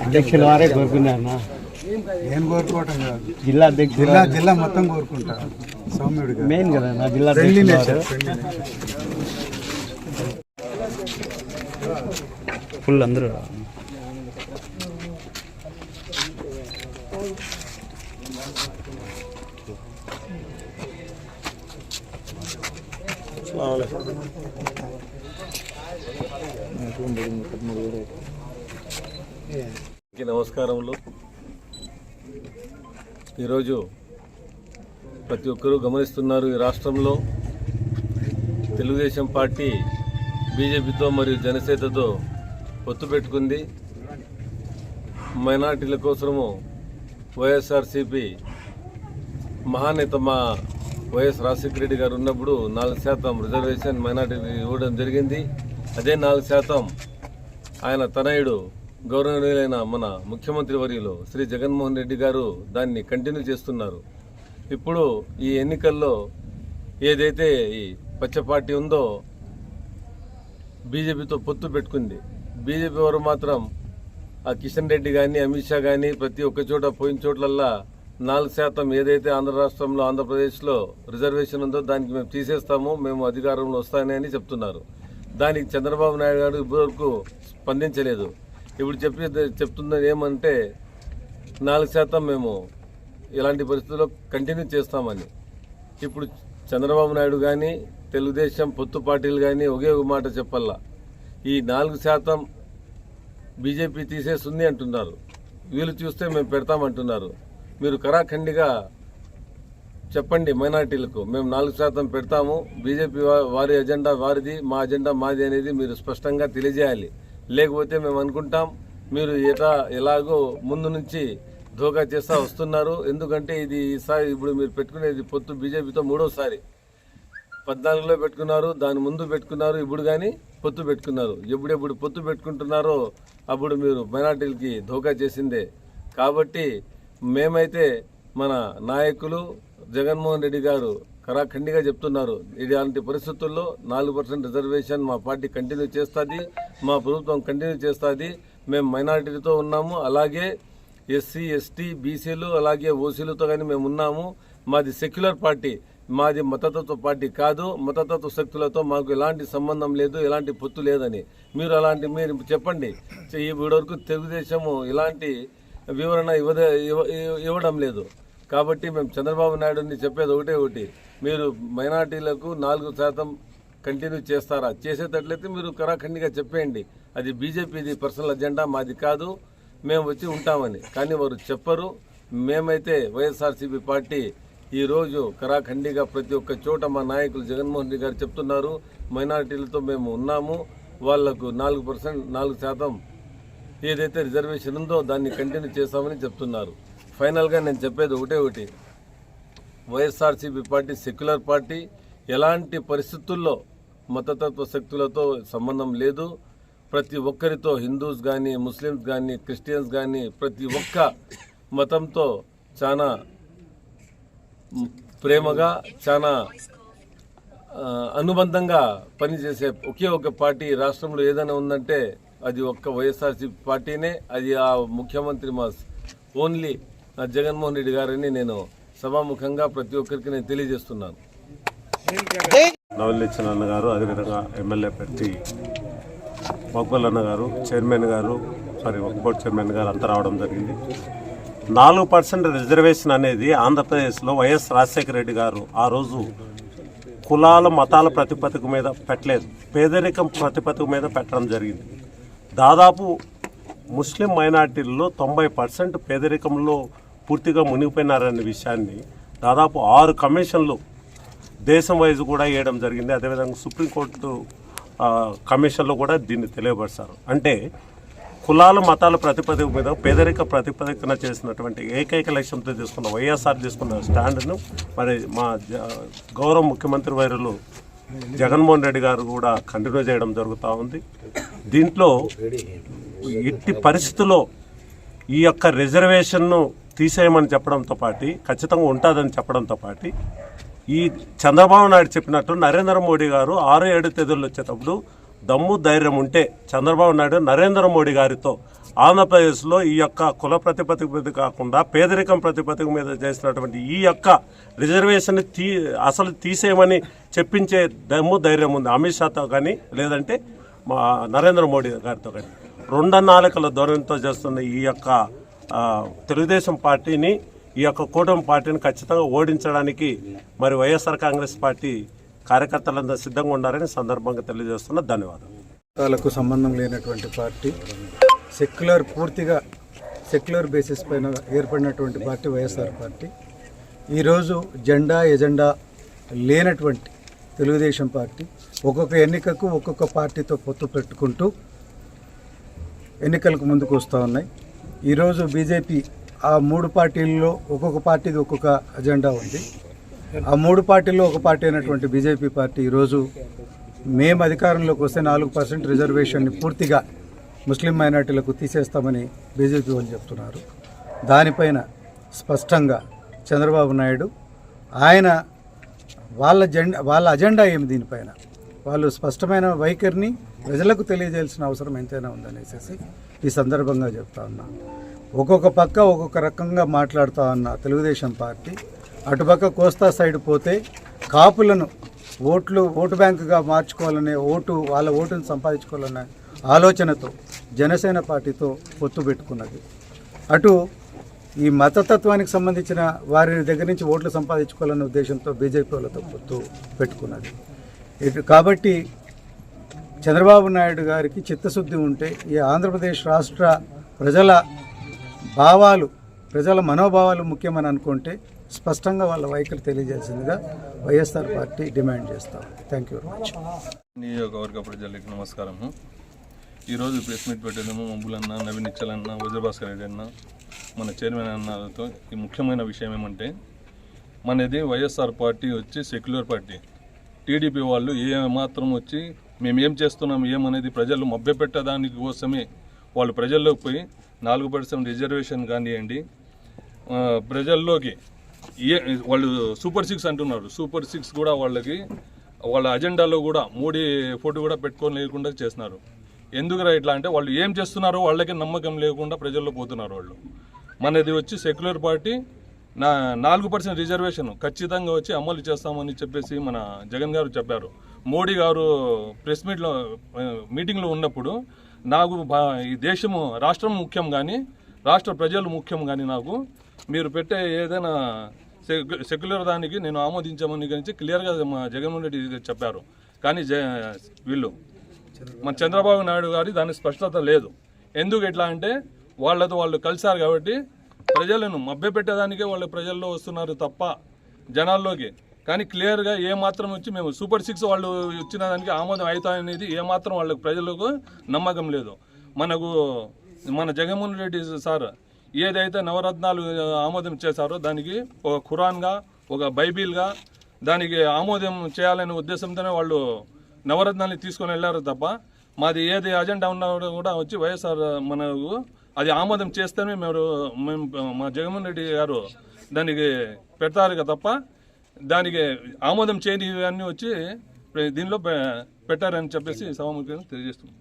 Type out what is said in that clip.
అధ్యక్షుల వారే కోరుకున్నారన్నా నేను కోరుకోవటం కాదు జిల్లా అధ్యక్షులు జిల్లా జిల్లా మొత్తం కోరుకుంటా సౌమ్యుడిగా మెయిన్ కదా నా జిల్లా ఫ్రెండ్లీ అధ్యక్షులు నేచర్ వారు. ఫ్రెండ్లీ ఫుల్ అందరూ అందరికీ నమస్కారములు. ఈరోజు ప్రతి ఒక్కరూ గమనిస్తున్నారు ఈ రాష్ట్రంలో తెలుగుదేశం పార్టీ బీజేపీతో మరియు జనసేనతో పొత్తు పెట్టుకుంది. మైనార్టీల కోసము వైఎస్ఆర్సిపి మహానేత మా వైఎస్ రాజశేఖర రెడ్డి గారు ఉన్నప్పుడు నాలుగు శాతం రిజర్వేషన్ మైనార్టీకి ఇవ్వడం జరిగింది. అదే నాలుగు శాతం ఆయన తనయుడు గౌరవనీయులైన మన ముఖ్యమంత్రి వర్యులు శ్రీ జగన్మోహన్ రెడ్డి గారు దాన్ని కంటిన్యూ చేస్తున్నారు. ఇప్పుడు ఈ ఎన్నికల్లో ఏదైతే ఈ పచ్చ పార్టీ ఉందో బీజేపీతో పొత్తు పెట్టుకుంది. బీజేపీ వారు మాత్రం ఆ కిషన్ రెడ్డి కానీ అమిత్ షా కానీ ప్రతి ఒక్క చోట పోయిన చోట్లల్లా నాలుగు శాతం ఏదైతే ఆంధ్ర రాష్ట్రంలో ఆంధ్రప్రదేశ్లో రిజర్వేషన్ ఉందో దానికి మేము తీసేస్తాము మేము అధికారంలో వస్తానని చెప్తున్నారు. దానికి చంద్రబాబు నాయుడు గారు ఇప్పటివరకు స్పందించలేదు. ఇప్పుడు చెప్పి చెప్తున్నది ఏమంటే నాలుగు శాతం మేము ఇలాంటి పరిస్థితుల్లో కంటిన్యూ చేస్తామని. ఇప్పుడు చంద్రబాబు నాయుడు కానీ తెలుగుదేశం పొత్తు పార్టీలు కానీ ఒకే ఒక మాట చెప్పల్లా ఈ నాలుగు శాతం బీజేపీ తీసేస్తుంది అంటున్నారు. వీళ్ళు చూస్తే మేము పెడతామంటున్నారు. మీరు కరాఖండిగా చెప్పండి మైనార్టీలకు. మేము నాలుగు శాతం పెడతాము. బీజేపీ వారి ఎజెండా వారిది మా ఎజెండా మాది అనేది మీరు స్పష్టంగా తెలియజేయాలి. లేకపోతే మేము అనుకుంటాం మీరు ఎటా ఎలాగో ముందు నుంచి ధోకా చేస్తా వస్తున్నారు. ఎందుకంటే ఇది ఈసారి ఇప్పుడు మీరు పెట్టుకునేది పొత్తు బీజేపీతో మూడోసారి. పద్నాలుగులో పెట్టుకున్నారు దాని ముందు పెట్టుకున్నారు ఇప్పుడు కానీ పొత్తు పెట్టుకున్నారు. ఎప్పుడెప్పుడు పొత్తు పెట్టుకుంటున్నారో అప్పుడు మీరు మైనార్టీలకి ధోకా చేసిందే. కాబట్టి మేమైతే మన నాయకులు జగన్మోహన్ రెడ్డి గారు కరాఖండిగా చెప్తున్నారు. ఇలాంటి పరిస్థితుల్లో నాలుగు పర్సెంట్ రిజర్వేషన్ మా పార్టీ కంటిన్యూ చేస్తుంది మా ప్రభుత్వం కంటిన్యూ చేస్తుంది. మేము మైనారిటీతో ఉన్నాము. అలాగే ఎస్సీ ఎస్టీ బీసీలు అలాగే ఓసీలతో కానీ మేము ఉన్నాము. మాది సెక్యులర్ పార్టీ మాది మతతత్వ పార్టీ కాదు. మతతత్వ శక్తులతో మాకు ఎలాంటి సంబంధం లేదు ఎలాంటి పొత్తు లేదని. మీరు అలాంటి మీరు చెప్పండి. ఇప్పటివరకు తెలుగుదేశము ఇలాంటి వివరణ ఇవ్వడం లేదు. కాబట్టి మేము చంద్రబాబు నాయుడుని చెప్పేది ఒకటే ఒకటి. మీరు మైనార్టీలకు నాలుగు శాతం కంటిన్యూ చేస్తారా? చేసేటట్లయితే మీరు కరాఖండిగా చెప్పేయండి. అది బీజేపీది పర్సనల్ అజెండా మాది కాదు. మేము వచ్చి ఉంటామని. కానీ వారు చెప్పరు. మేమైతే వైఎస్ఆర్సీపీ పార్టీ ఈ రోజు కరాఖండిగా ప్రతి ఒక్క చోట మా నాయకులు జగన్మోహన్ రెడ్డి గారు చెప్తున్నారు. మైనారిటీలతో మేము ఉన్నాము. వాళ్ళకు నాలుగు పర్సెంట్ నాలుగు శాతం ఏదైతే రిజర్వేషన్ ఉందో దాన్ని కంటిన్యూ చేస్తామని చెప్తున్నారు. ఫైనల్గా నేను చెప్పేది ఒకటే ఒకటి. వైఎస్ఆర్సీపీ పార్టీ సెక్యులర్ పార్టీ ఎలాంటి పరిస్థితుల్లో మతతత్వ శక్తులతో సంబంధం లేదు. ప్రతి ఒక్కరితో హిందూస్ కానీ ముస్లిమ్స్ కానీ క్రిస్టియన్స్ కానీ ప్రతి ఒక్క మతంతో చాలా ప్రేమగా చాలా అనుబంధంగా పనిచేసే ఒకే ఒక పార్టీ రాష్ట్రంలో ఏదైనా ఉందంటే అది ఒక్క వైఎస్ఆర్సీపీ పార్టీనే. అది ఆ ముఖ్యమంత్రి మా ఓన్లీ జగన్మోహన్ రెడ్డి గారని నేను సభాముఖంగా ప్రతి ఒక్కరికి నేను తెలియజేస్తున్నాను. నవలిచ్చిన అన్నగారు అదేవిధంగా ఎమ్మెల్యే పెట్టి మక్బల్ అన్నగారు చైర్మన్ గారు సారీ బోర్డు చైర్మన్ గారు అంతా రావడం జరిగింది. నాలుగు పర్సెంట్ రిజర్వేషన్ అనేది ఆంధ్రప్రదేశ్లో వైఎస్ రాజశేఖర రెడ్డి గారు ఆ రోజు కులాల మతాల ప్రతిపదిక మీద పెట్టలేదు. పేదరికం ప్రతిపదిక మీద పెట్టడం జరిగింది. దాదాపు ముస్లిం మైనార్టీల్లో తొంభై పర్సెంట్ పేదరికంలో పూర్తిగా మునిగిపోయినారనే విషయాన్ని దాదాపు ఆరు కమిషన్లు దేశం వైజ్ కూడా వేయడం జరిగింది. అదేవిధంగా సుప్రీంకోర్టు కమిషన్లో కూడా దీన్ని తెలియపరిచారు. అంటే కులాల మతాల ప్రతిపదిక మీద పేదరిక ప్రతిపదికన చేసినటువంటి ఏకైక లక్ష్యంతో తీసుకున్న వైఎస్ఆర్ తీసుకున్న స్టాండ్ను మరి మా గౌరవ ముఖ్యమంత్రి వైరులు జగన్మోహన్ రెడ్డి గారు కూడా కంటిన్యూ చేయడం జరుగుతూ ఉంది. దీంట్లో ఎట్టి పరిస్థితుల్లో ఈ యొక్క రిజర్వేషన్ను తీసేయమని చెప్పడంతో పాటు ఖచ్చితంగా ఉంటుందని చెప్పడంతో పాటు ఈ చంద్రబాబు నాయుడు చెప్పినట్టు నరేంద్ర మోడీ గారు ఆరు ఏడు తేదీలు వచ్చేటప్పుడు దమ్ము ధైర్యం ఉంటే చంద్రబాబు నాయుడు నరేంద్ర మోడీ గారితో ఆంధ్రప్రదేశ్లో ఈ యొక్క కుల ప్రతిపత్తి మీద కాకుండా పేదరికం ప్రతిపత్తి మీద చేసినటువంటి ఈ యొక్క రిజర్వేషన్ తీ అసలు తీసేయమని చెప్పించే దమ్ము ధైర్యం ఉంది. అమిత్ షాతో కానీ లేదంటే మా నరేంద్ర మోడీ గారితో కానీ. రెండ నాలుకల ధోరణితో చేస్తున్న ఈ యొక్క తెలుగుదేశం పార్టీని ఈ యొక్క కూటమి పార్టీని ఖచ్చితంగా ఓడించడానికి మరి వైఎస్ఆర్ కాంగ్రెస్ పార్టీ కార్యకర్తలందరూ సిద్ధంగా ఉన్నారని సందర్భంగా తెలియజేస్తున్న ధన్యవాదాలు. సంబంధం లేనటువంటి పార్టీ సెక్యులర్ పూర్తిగా సెక్యులర్ బేసిస్ పైన ఏర్పడినటువంటి పార్టీ వైఎస్ఆర్ పార్టీ. ఈరోజు జెండా ఎజెండా లేనటువంటి తెలుగుదేశం పార్టీ ఒక్కొక్క ఎన్నికకు ఒక్కొక్క పార్టీతో పొత్తు పెట్టుకుంటూ ఎన్నికలకు ముందుకు వస్తూ ఉన్నాయి. ఈరోజు బీజేపీ ఆ మూడు పార్టీల్లో ఒక్కొక్క పార్టీకి ఒక్కొక్క అజెండా ఉంది. ఆ మూడు పార్టీల్లో ఒక పార్టీ అయినటువంటి బీజేపీ పార్టీ ఈరోజు మేము అధికారంలోకి వస్తే నాలుగు పర్సెంట్ రిజర్వేషన్ని పూర్తిగా ముస్లిం మైనార్టీలకు తీసేస్తామని బీజేపీ వాళ్ళు చెప్తున్నారు. దానిపైన స్పష్టంగా చంద్రబాబు నాయుడు ఆయన వాళ్ళ జెండా వాళ్ళ అజెండా ఏమి దీనిపైన? వాళ్ళు స్పష్టమైన వైఖరిని ప్రజలకు తెలియజేయాల్సిన అవసరం ఎంతైనా ఉందనేసి ఈ సందర్భంగా చెప్తా ఉన్నా. ఒక్కొక్క పక్క ఒక్కొక్క రకంగా మాట్లాడుతా ఉన్న తెలుగుదేశం పార్టీ. అటుపక్క కోస్తా సైడ్ పోతే కాపులను ఓట్లు ఓటు బ్యాంకుగా మార్చుకోవాలనే ఓటు వాళ్ళ ఓటును సంపాదించుకోవాలనే ఆలోచనతో జనసేన పార్టీతో పొత్తు పెట్టుకున్నది. అటు ఈ మతతత్వానికి సంబంధించిన వారి దగ్గర నుంచి ఓట్లు సంపాదించుకోవాలనే ఉద్దేశంతో బీజేపీ వాళ్ళతో పొత్తు పెట్టుకున్నది. ఇటు కాబట్టి చంద్రబాబు నాయుడు గారికి చిత్తశుద్ధి ఉంటే ఈ ఆంధ్రప్రదేశ్ రాష్ట్ర ప్రజల భావాలు ప్రజల మనోభావాలు ముఖ్యమని అనుకుంటే స్పష్టంగా వాళ్ళ వైఖరి తెలియజేసిందిగా వైఎస్ఆర్ పార్టీ డిమాండ్ చేస్తాం థ్యాంక్ యూ వెరీ మచ్ నియోజకవర్గ ప్రజలకు నమస్కారము. ఈరోజు ప్రెస్ మీట్ పెట్టడము మబ్బులన్న నవీన్ నిచ్చల్ అన్న వజ్రభాస్కర్ రెడ్డి అన్న మన చైర్మన్ అన్నతో ఈ ముఖ్యమైన విషయం ఏమంటే మనది వైఎస్ఆర్ పార్టీ వచ్చి సెక్యులర్ పార్టీ. టీడీపీ వాళ్ళు ఏ మాత్రం వచ్చి మేము ఏం చేస్తున్నాం ఏమనేది ప్రజలు మభ్యపెట్టడానికి కోసమే వాళ్ళు ప్రజల్లోకి పోయి నాలుగు పర్సెంట్ రిజర్వేషన్ కానివ్వండి ప్రజల్లోకి ఏ వాళ్ళు సూపర్ సిక్స్ అంటున్నారు. సూపర్ సిక్స్ కూడా వాళ్ళకి వాళ్ళ అజెండాలో కూడా మోడీ ఫోటో కూడా పెట్టుకొని లేకుండా చేస్తున్నారు. ఎందుకురా ఇట్లా అంటే వాళ్ళు ఏం చేస్తున్నారో వాళ్ళకి నమ్మకం లేకుండా ప్రజల్లో పోతున్నారు వాళ్ళు. మనది వచ్చి సెక్యులర్ పార్టీ నా నాలుగు పర్సెంట్ రిజర్వేషన్ ఖచ్చితంగా వచ్చి అమలు చేస్తామని చెప్పేసి మన జగన్ గారు చెప్పారు. మోడీ గారు ప్రెస్ మీట్లో మీటింగ్లో ఉన్నప్పుడు నాకు ఈ దేశము రాష్ట్రం ముఖ్యం కానీ రాష్ట్ర ప్రజలు ముఖ్యం కానీ నాకు మీరు పెట్టే ఏదైనా సెక్యు- సెక్యులర్ దానికి నేను ఆమోదించామని గురించి క్లియర్గా మా జగన్మోహన్ రెడ్డి చెప్పారు. కానీ జ వీళ్ళు మన చంద్రబాబు నాయుడు గారి దాని స్పష్టత లేదు. ఎందుకు ఎట్లా అంటే వాళ్ళతో వాళ్ళు కలిశారు కాబట్టి ప్రజలను మభ్యపెట్టేదానికే వాళ్ళు ప్రజల్లో వస్తున్నారు తప్ప జనాల్లోకి. కానీ క్లియర్గా ఏ మాత్రం వచ్చి మేము సూపర్ సిక్స్ వాళ్ళు ఇచ్చిన దానికి ఆమోదం అవుతాయనేది ఏ మాత్రం వాళ్ళకి ప్రజలకు నమ్మకం లేదు. మనకు మన జగన్మోహన్ రెడ్డి సార్ ఏదైతే నవరత్నాలు ఆమోదం చేశారో దానికి ఒక ఖురాన్గా ఒక బైబిల్గా దానికి ఆమోదం చేయాలనే ఉద్దేశంతోనే వాళ్ళు నవరత్నాన్ని తీసుకొని వెళ్ళారు తప్ప మాది ఏది అజెండా ఉన్నా కూడా వచ్చి వైఎస్ఆర్ మనకు అది ఆమోదం చేస్తేనే మేము మేము మా జగన్మోహన్ రెడ్డి గారు దానికి పెడతారు తప్ప దానికి ఆమోదం చేయని అన్నీ వచ్చి దీనిలో పె- పెట్టారని చెప్పేసి సభాముఖ్యంగా తెలియజేస్తున్నాం.